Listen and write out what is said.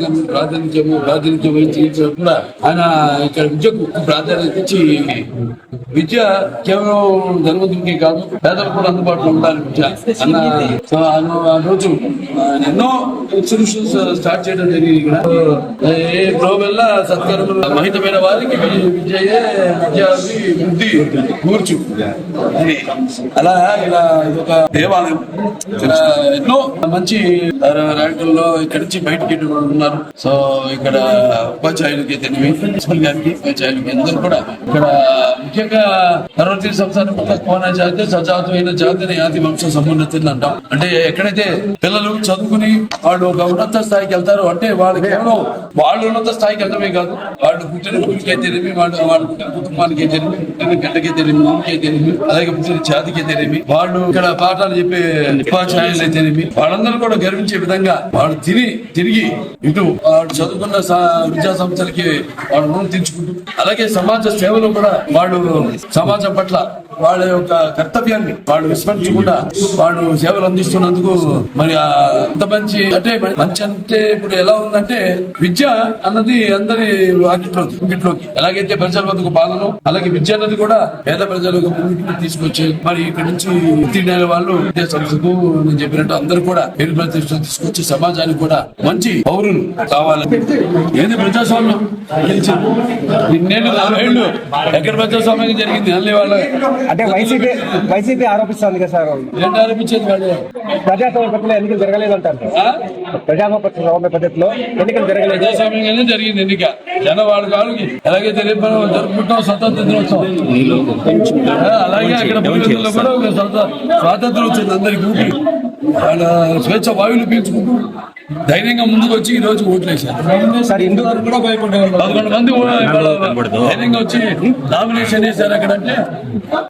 ప్రాతినిధ్యం ప్రాతినిధ్యము ప్రాతినిధ్యం వహించి కూడా ఆయన ఇక్కడ విద్యకు ప్రాధాన్యత ఇచ్చి విద్య కేవలం ధనవంతుడికి కాదు పేదలకు కూడా అందుబాటులో ఉండాలి విద్య. అన్న ఆ- రోజు ఎన్నో ఇన్స్టిట్యూషన్స్ స్టార్ట్ చేయడం జరిగింది ఇక్కడ. ఏ ప్రోవెల్ల సత్కరములు మహితమైన వారికి విద్యయే విద్యార్థి బుద్ధి కూర్చు. అని అలా ఇలా ఇదొక దేవాలయం. ఎన్నో మంచి ర్యాంకుల్లో ఇక్కడి నుంచి బయటకి ఉన్నారు. ఉన్నారు సో ఇక్కడ ఉపాధ్యాయులకి తెలివి ప్రిన్సిపల్ గారికి ఉపాధ్యాయులకి అందరూ కూడా ఇక్కడ ముఖ్యంగా సర్వతీయ సంస్థానం కోన జాతి సజాతమైన జాతిని ఆది వంశ సమున్నతిని అంటాం అంటే ఎక్కడైతే పిల్లలు చదువుకుని వాళ్ళు ఒక ఉన్నత స్థాయికి వెళ్తారు అంటే వాళ్ళు కేవలం వాళ్ళు ఉన్నత స్థాయికి వెళ్ళడమే కాదు వాళ్ళు పుట్టిన ఊరికే తెలివి వాళ్ళు వాళ్ళు పుట్టిన కుటుంబానికి తెలివి పుట్టిన గంటకే తెలివి ఊరికే తెలివి అలాగే పుట్టిన జాతికే తెలివి వాళ్ళు ఇక్కడ పాఠాలు చెప్పే ఉపాధ్యాయులే తెలివి వాళ్ళందరూ కూడా గర్వించే విధంగా వాళ్ళు తిని తిరిగి ఇటు వాళ్ళు చదువుకున్న విద్యా సంస్థలకి వాళ్ళు రుణం తీర్చుకుంటూ అలాగే సమాజ సేవలో కూడా వాళ్ళు సమాజం పట్ల వాళ్ళ యొక్క కర్తవ్యాన్ని వాళ్ళు విస్మరించకుండా వాళ్ళు సేవలు అందిస్తున్నందుకు మరి అంత మంచి అంటే మంచి అంటే ఇప్పుడు ఎలా ఉందంటే విద్య అన్నది అందరి వాకిట్లోకి ఇంకిట్లోకి ఎలాగైతే ప్రజల వద్దకు పాలన అలాగే విద్య అన్నది కూడా పేద ప్రజలకు ముందుకు తీసుకొచ్చే మరి ఇక్కడ నుంచి ఉత్తీర్ణైన వాళ్ళు విద్యా సంస్థకు నేను చెప్పినట్టు అందరూ కూడా పేరు ప్రతిష్ట తీసుకొచ్చి సమాజానికి కూడా మంచి పౌరులు కావాలి. ఏది ప్రజాస్వామ్యం? నేను ఇన్నేళ్ళు నలభై ఏళ్ళు. ఎక్కడ ప్రజాస్వామ్యం జరిగింది? అల్లి వాళ్ళ అంటే వైసీపీ వైసీపీ ఆరోపిస్తోంది కదా సార్. ప్రజాస్వామ్య పద్ధతిలో ఎన్నికలు జరగలేదు అంటారు? ప్రజాస్వామ్య పద్ధతిలో ఎన్నికలు జరగలేదు. ప్రజాస్వామ్యంగానే జరిగింది ఎన్నిక. జన వాళ్ళ కాళ్ళకి ఎలాగైతే రేపు మనం జరుపుకుంటాం స్వతంత్ర దినోత్సవం. అలాగే అక్కడ కూడా ఒక స్వాతంత్రం వచ్చింది అందరికి ఊపి. వాళ్ళ స్వేచ్ఛ వాయువులు పీల్చుకుంటూ ధైర్యంగా ముందుకు వచ్చి ఈ రోజు ఓట్లు వేశారు హిందూ కూడా భయపడే పదకొండు మంది ధైర్యంగా వచ్చి నామినేషన్ వేశారు అక్కడ అంటే